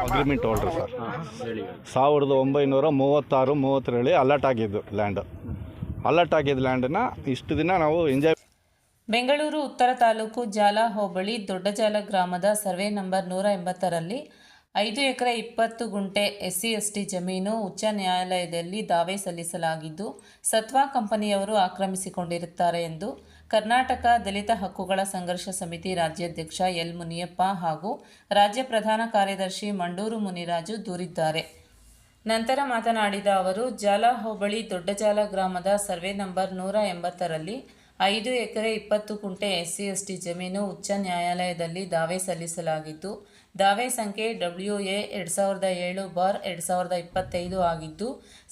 Agreement ಹೋಲ್ಡ್ರಿ sir ಸಾವಿರದ ಒಂಬೈನೂರ ಮೂವತ್ತಾರು ಮೂವತ್ತರಲ್ಲಿ ಅಲರ್ಟ್ ಆಗಿದ್ದು ಲ್ಯಾಂಡ್ ಅಲರ್ಟ್ ಆಗಿದ್ದ ಲ್ಯಾಂಡನ್ನ ಇಷ್ಟು ದಿನ ನಾವು ಎಂಜಾಯ್ ಬೆಂಗಳೂರು ಉತ್ತರ ತಾಲೂಕು ಜಾಲ ಹೋಬಳಿ ದೊಡ್ಡಜಾಲ ಗ್ರಾಮದ ಸರ್ವೆ ನಂಬರ್ ನೂರ ಎಂಬತ್ತರಲ್ಲಿ ಐದು ಎಕರೆ ಇಪ್ಪತ್ತು ಗುಂಟೆ ಎಸ್ ಸಿ ಎಸ್ ಟಿ ಜಮೀನು ಉಚ್ಚ ನ್ಯಾಯಾಲಯದಲ್ಲಿ ದಾವೆ ಸಲ್ಲಿಸಲಾಗಿದ್ದು ಸತ್ವಾ ಕಂಪನಿಯವರು ಆಕ್ರಮಿಸಿಕೊಂಡಿರುತ್ತಾರೆ ಎಂದು ಕರ್ನಾಟಕ ದಲಿತ ಹಕ್ಕುಗಳ ಸಂಘರ್ಷ ಸಮಿತಿ ರಾಜ್ಯಾಧ್ಯಕ್ಷ ಎಲ್ ಮುನಿಯಪ್ಪ ಹಾಗೂ ರಾಜ್ಯ ಪ್ರಧಾನ ಕಾರ್ಯದರ್ಶಿ ಮಂಡೂರು ಮುನಿರಾಜು ದೂರಿದ್ದಾರೆ. ನಂತರ ಮಾತನಾಡಿದ ಅವರು ಜಾಲ ಹೋಬಳಿ ದೊಡ್ಡಜಾಲ ಗ್ರಾಮದ ಸರ್ವೆ ನಂಬರ್ ನೂರ ಎಂಬತ್ತರಲ್ಲಿ ಐದು ಎಕರೆ ಇಪ್ಪತ್ತು ಕುಂಟೆ ಎಸ್ ಸಿ ಎಸ್ ಟಿ ಜಮೀನು ಉಚ್ಚ ನ್ಯಾಯಾಲಯದಲ್ಲಿ ದಾವೆ ಸಲ್ಲಿಸಲಾಗಿದ್ದು, ದಾವೆ ಸಂಖ್ಯೆ ಡಬ್ಲ್ಯೂ ಎ ಎರಡು ಸಾವಿರದ ಏಳು ಬಾರ್ ಎರಡು ಸಾವಿರದ ಇಪ್ಪತ್ತೈದು ಆಗಿದ್ದು,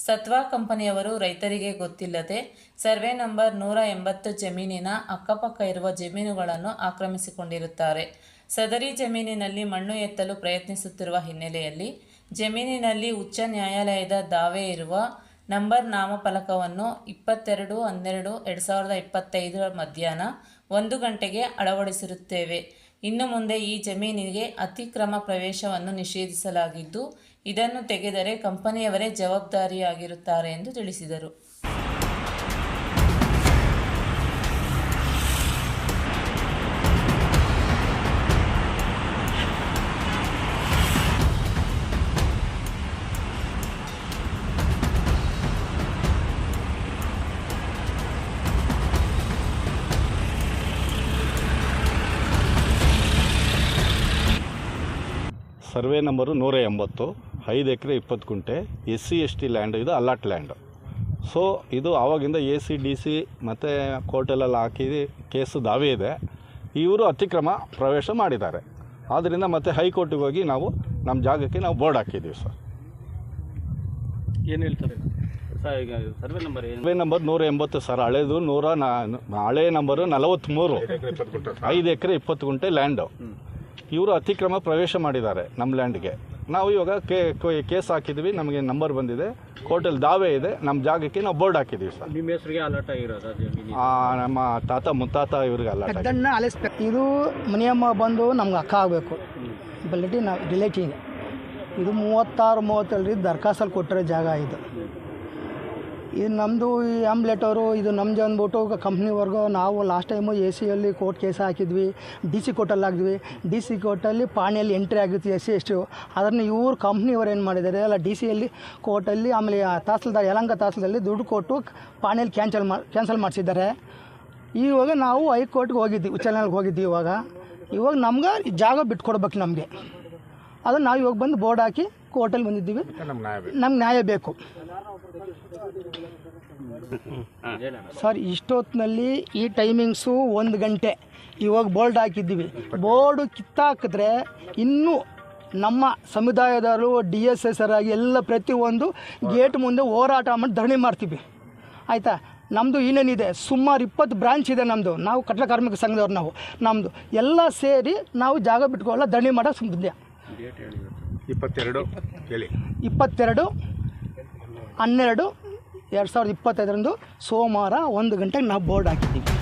ಸತ್ವಾ ಕಂಪನಿಯವರು ರೈತರಿಗೆ ಗೊತ್ತಿಲ್ಲದೆ ಸರ್ವೆ ನಂಬರ್ ನೂರ ಎಂಬತ್ತು ಜಮೀನಿನ ಅಕ್ಕಪಕ್ಕ ಇರುವ ಜಮೀನುಗಳನ್ನು ಆಕ್ರಮಿಸಿಕೊಂಡಿರುತ್ತಾರೆ. ಸದರಿ ಜಮೀನಿನಲ್ಲಿ ಮಣ್ಣು ಎತ್ತಲು ಪ್ರಯತ್ನಿಸುತ್ತಿರುವ ಹಿನ್ನೆಲೆಯಲ್ಲಿ ಜಮೀನಿನಲ್ಲಿ ಉಚ್ಚ ನ್ಯಾಯಾಲಯದ ದಾವೆ ಇರುವ ನಂಬರ್ ನಾಮಫಲಕವನ್ನು ಇಪ್ಪತ್ತೆರಡು, ಹನ್ನೆರಡು, ಎರಡು ಸಾವಿರದ ಇಪ್ಪತ್ತೈದರ ಮಧ್ಯಾಹ್ನ ಒಂದು ಗಂಟೆಗೆ ಅಳವಡಿಸಿರುತ್ತೇವೆ. ಇನ್ನು ಮುಂದೆ ಈ ಜಮೀನಿಗೆ ಅತಿಕ್ರಮ ಪ್ರವೇಶವನ್ನು ನಿಷೇಧಿಸಲಾಗಿದ್ದು, ಇದನ್ನು ತೆಗೆದರೆ ಕಂಪನಿಯವರೇ ಜವಾಬ್ದಾರಿಯಾಗಿರುತ್ತಾರೆ ಎಂದು ತಿಳಿಸಿದರು. ಸರ್ವೆ ನಂಬರು ನೂರ ಎಂಬತ್ತು ಐದು ಎಕರೆ ಇಪ್ಪತ್ತು ಕುಂಟೆ S C S T land ಇದು ಅಲಾಟ್ ಲ್ಯಾಂಡ್. ಸೊ ಇದು ಆವಾಗಿಂದ ಎ ಸಿ ಡಿ ಸಿ ಮತ್ತು ಕೋರ್ಟಲ್ಲೆಲ್ಲ ಹಾಕಿ ಕೇಸು ದಾವೆ ಇದೆ. ಇವರು ಅತಿಕ್ರಮ ಪ್ರವೇಶ ಮಾಡಿದ್ದಾರೆ. ಆದ್ದರಿಂದ ಮತ್ತೆ ಹೈಕೋರ್ಟಿಗೆ ಹೋಗಿ ನಾವು ನಮ್ಮ ಜಾಗಕ್ಕೆ ನಾವು ಬೋರ್ಡ್ ಹಾಕಿದ್ದೀವಿ ಸರ್. ಏನು ಹೇಳ್ತಾರೆ? ಸರ್ ಈಗ ಸರ್ವೆ ನಂಬರ್ ಏನು? ಸರ್ವೆ ನಂಬರ್ ನೂರ ಎಂಬತ್ತು ಸರ್. ಹಳೇದು ನೂರ ನಾ ಹಳೆ ನಂಬರು ನಲವತ್ತ್ಮೂರು ಐದು ಎಕರೆ ಇಪ್ಪತ್ತು ಗುಂಟೆ ಲ್ಯಾಂಡು. ಇವರು ಅತಿಕ್ರಮ ಪ್ರವೇಶ ಮಾಡಿದ್ದಾರೆ ನಮ್ಮ ಲ್ಯಾಂಡ್ಗೆ. ನಾವು ಇವಾಗ ಕೇ ಕೇಸ್ ಹಾಕಿದ್ವಿ ನಮಗೆ ನಂಬರ್ ಬಂದಿದೆ ಕೋರ್ಟಲ್ಲಿ ದಾವೆ ಇದೆ ನಮ್ಮ ಜಾಗಕ್ಕೆ ನಾವು ಬೋರ್ಡ್ ಹಾಕಿದ್ದೀವಿ ಸರ್. ನಿಮ್ಮ ಹೆಸರಿಗೆ ಅಲರ್ಟ್ ಆಗಿರೋದು ನಮ್ಮ ತಾತ ಮುತ್ತಾತ ಇವ್ರಿಗೆ ಅಲರ್ಟ್ ಅದನ್ನು ಅಲಿಸ್ಬೇಕು ಇದು ಮನೆಯಮ್ಮ ಬಂದು ನಮ್ಗೆ ಅಕ್ಕ ಆಗಬೇಕು. ಬಲ್ಲಿಟಿ ನಾವು ರಿಲೇಟಿವ್ ಇದು ಮೂವತ್ತಾರು ಮೂವತ್ತಲ್ಲಿ ದರ್ಖಾಸ್ತಲ್ಲಿ ಕೊಟ್ಟಿರೋ ಜಾಗ ಇದು. ಇದು ನಮ್ಮದು ಈ ಆಮ್ಲೆಟ್ ಅವರು, ಇದು ನಮ್ಮದು ಅಂದ್ಬಿಟ್ಟು ಕಂಪ್ನಿವರೆಗೂ ನಾವು ಲಾಸ್ಟ್ ಟೈಮು ಎ ಸಿಯಲ್ಲಿ ಕೋರ್ಟ್ ಕೇಸ್ ಹಾಕಿದ್ವಿ ಡಿ ಸಿ ಕೋರ್ಟಲ್ಲಿ ಹಾಕಿದ್ವಿ. ಡಿ ಸಿ ಕೋರ್ಟಲ್ಲಿ ಪಾಣಿಯಲ್ಲಿ ಎಂಟ್ರಿ ಆಗಿತ್ತು ಎಸ್ ಸಿ ಎಸ್ ಟಿ ಅದನ್ನು ಇವ್ರು ಕಂಪ್ನಿಯವ್ರು ಏನು ಮಾಡಿದ್ದಾರೆ ಅಲ್ಲ ಡಿ ಸಿಯಲ್ಲಿ ಕೋರ್ಟಲ್ಲಿ ಆಮೇಲೆ ತಹಸೀಲ್ದಾರ್, ಯಲಂಕ ತಹಸೀಲ್ದಲ್ಲಿ ದುಡ್ಡು ಕೊಟ್ಟು ಪಾಣಿಯಲ್ಲಿ ಕ್ಯಾನ್ಸಲ್ ಮಾ ಕ್ಯಾನ್ಸಲ್ ಮಾಡಿಸಿದ್ದಾರೆ. ಇವಾಗ ನಾವು ಹೈಕೋರ್ಟ್ಗೆ ಹೋಗಿದ್ವಿ ನ್ಯಾಯಾಲಯಕ್ಕೆ ಹೋಗಿದ್ವಿ ಇವಾಗ. ಇವಾಗ ನಮ್ಗೆ ಈ ಜಾಗ ಬಿಟ್ಕೊಡ್ಬೇಕು ನಮಗೆ. ಅದನ್ನು ನಾವು ಇವಾಗ ಬಂದು ಬೋರ್ಡ್ ಹಾಕಿ ಕೋರ್ಟಲ್ಲಿ ಬಂದಿದ್ದೀವಿ. ನಮ್ಗೆ ನ್ಯಾಯ ಬೇಕು. ಸರ್ ಇಷ್ಟೊತ್ತಿನಲ್ಲಿ ಈ ಟೈಮಿಂಗ್ಸು ಒಂದು ಗಂಟೆ. ಇವಾಗ ಬೋರ್ಡ್ ಹಾಕಿದ್ದೀವಿ. ಬೋರ್ಡು ಕಿತ್ತಾಕಿದ್ರೆ ಇನ್ನೂ ನಮ್ಮ ಸಮುದಾಯದವರು ಡಿ ಎಸ್ ಎಸ್ ಆಗಿ ಎಲ್ಲ ಪ್ರತಿಯೊಂದು ಗೇಟ್ ಮುಂದೆ ಹೋರಾಟ ಮಾಡಿ ಧರಣಿ ಮಾಡ್ತೀವಿ. ಆಯಿತಾ? ನಮ್ಮದು ಏನೇನಿದೆ ಸುಮಾರು ಇಪ್ಪತ್ತು ಬ್ರಾಂಚ್ ಇದೆ ನಮ್ಮದು ನಾವು ಕಟ್ಟಡ ಕಾರ್ಮಿಕ ಸಂಘದವ್ರು ನಾವು. ನಮ್ಮದು ಎಲ್ಲ ಸೇರಿ ನಾವು ಜಾಗ ಬಿಟ್ಕೊಳ್ಳೋ ಧರಣಿ ಮಾಡೋಕೆ ಸುಮ್ಮನೆ ಇಪ್ಪತ್ತೆರಡು. ಹೇಳಿ. ಇಪ್ಪತ್ತೆರಡು ಹನ್ನೆರಡು ಎರಡು ಸಾವಿರದ ಇಪ್ಪತ್ತೈದರಂದು ಸೋಮವಾರ ಒಂದು ಗಂಟೆಗೆ ನಾವು ಬೋರ್ಡ್ ಹಾಕಿದ್ದೀವಿ.